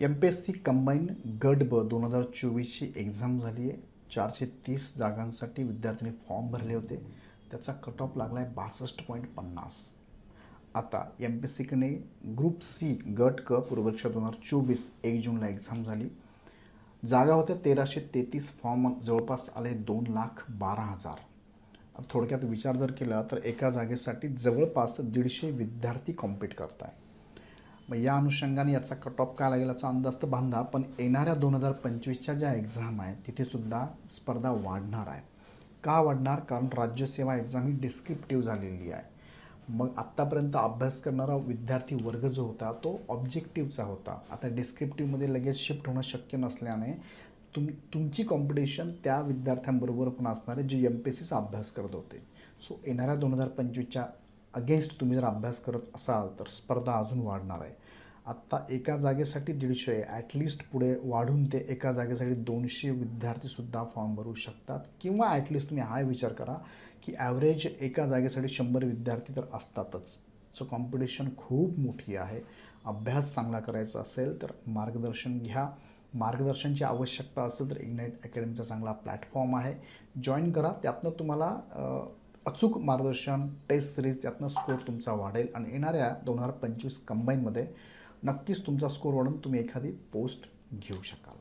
M P S C combine गट ब दोन हजार चोवीसची एक्झाम झाली आहे. चारशे तीस जागांसाठी विद्यार्थ्यांनी फॉर्म भरले होते. त्याचा कट ऑफ लागला आहे बासष्ट पॉईंट पन्नास. आता एम पी एस सीकडे ग्रुप सी गट क पूर्वपरीक्षा दोन हजार चोवीस एक जूनला एक्झाम झाली. जागा होत्या तेराशे तेहतीस फॉर्म जवळपास आले दोन लाख बारा हजार. थोडक्यात विचार जर केला तर एका जागेसाठी जवळपास दीडशे विद्यार्थी कॉम्पीट करत आहे मग या अनुषंगाने याचा कट ऑफ काय लागेल याचा अंदाज तर बांधा पण येणाऱ्या दोन हजार पंचवीसच्या ज्या एक्झाम आहेत तिथेसुद्धा स्पर्धा वाढणार आहे. का वाढणार? कारण राज्यसेवा एक्झाम ही डिस्क्रिप्टिव्ह झालेली आहे. मग आत्तापर्यंत अभ्यास करणारा विद्यार्थी वर्ग जो होता तो ऑब्जेक्टिव्हचा होता. आता डिस्क्रिप्टिव्हमध्ये लगेच शिफ्ट होणं शक्य नसल्याने तुम तुमची कॉम्पिटिशन त्या विद्यार्थ्यांबरोबर पण असणार आहे जे एम पी एस सीचा अभ्यास करत होते. सो येणाऱ्या दोन हजार पंचवीसच्या अगेन्स्ट तुम्ही जर अभ्यास करत असाल तर स्पर्धा अजून वाढणार आहे. आत्ता एका जागेसाठी दीडशे ॲटलिस्ट पुढे वाढून ते एका जागेसाठी दोनशे विद्यार्थीसुद्धा फॉर्म भरू शकतात. किंवा ॲटलिस्ट तुम्ही हा विचार करा की ॲव्हरेज एका जागेसाठी शंभर विद्यार्थी तर असतातच. सो कॉम्पिटिशन खूप मोठी आहे. अभ्यास चांगला करायचा असेल तर मार्गदर्शन घ्या. मार्गदर्शनची आवश्यकता असेल तर इग्नाईट अकॅडमीचा चांगला प्लॅटफॉर्म आहे. जॉईन करा. त्यातनं तुम्हाला अचूक मार्गदर्शन टेस्ट सिरीज त्यातनं स्कोर तुमचा वाढेल आणि येणाऱ्या दोन हजार पंचवीस कंबाईनमध्ये नक्कीच तुमचा स्कोर वाढून तुम्ही एखादी पोस्ट घेऊ शकाल.